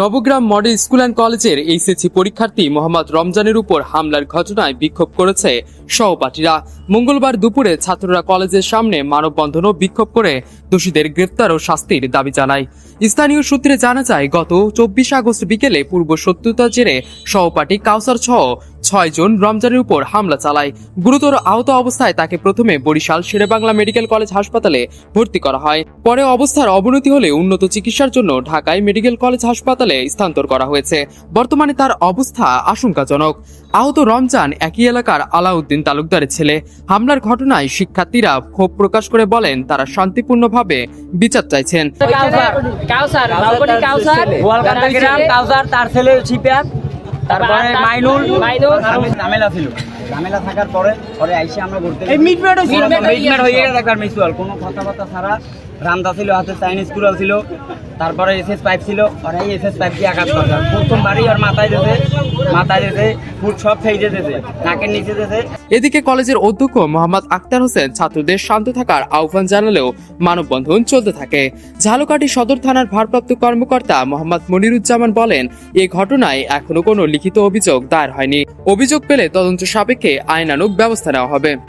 Nabagram model school and কলেজের HSC পরীক্ষার্থী মোহাম্মদ রমজানের উপর হামলার ঘটনায় বিক্ষোভ করেছে সহপাঠীরা। মঙ্গলবার দুপুরে ছাত্ররা কলেজের সামনে মানববন্ধন ও বিক্ষোভ করে দোষীদের গ্রেপ্তার ও শাস্তির দাবি জানায়। স্থানীয় সূত্রে জানা যায়, গত চব্বিশ আগস্ট বিকেলে পূর্ব শত্রুতার জেরে সহপাঠী কাউসার সহ ছয় জন রমজানের উপর হামলা চালায়। গুরুতর আহত অবস্থায় তাকে প্রথমে বরিশাল শেরেবাংলা মেডিকেল কলেজ হাসপাতালে ভর্তি করা হয়। পরে অবস্থার অবনতি হলে উন্নত চিকিৎসার জন্য ঢাকায় মেডিকেল কলেজ হাসপাতালে স্থানান্তর করা হয়েছে। বর্তমানে তার অবস্থা আশঙ্কাজনক। আহত রমজান একই এলাকার আলাউদ্দিন তালুকদারের ছেলে। হামলার ঘটনায় শিক্ষার্থীরা ক্ষোভ প্রকাশ করে বলেন তারা শান্তিপূর্ণভাবে বিচার চাইছেন। কাউসার কাউসার তার ছেলে তারপরে মাইনুল মাইনুল। ঝামেলা ছিল ঝামেলা থাকার পরে পরে আইসে আমরা ঘুরতে এই মিটমেট হয়ে গেছে। একবার মিসুয়াল কোনো কথাবার্তা ছাড়া রামদা ছিল হাতে চাইনিজ কুড়াল ছিল, তারপরে এসএস পাইপ ছিল আর এই এসএস পাইপ দিয়ে আঘাত করতাম প্রথমবারই ওর মাথায় দিয়েছে মাথায় দিয়েছে, ফুট সব ফেইজে দিয়েছে, নাকের নিচে দিয়েছে। এদিকে কলেজের অধ্যক্ষ মোহাম্মদ আক্তার হোসেন ছাত্রদের শান্ত থাকার আহ্বান জানালেও মানববন্ধন চলতে থাকে। ঝালকাঠি সদর থানার ভারপ্রাপ্ত কর্মকর্তা মোহাম্মদ মনিরুজ্জামান বলেন, এ ঘটনায় এখনও কোনো লিখিত অভিযোগ দায়ের হয়নি। অভিযোগ পেলে তদন্ত সাপেক্ষে আইনানুগ ব্যবস্থা নেওয়া হবে।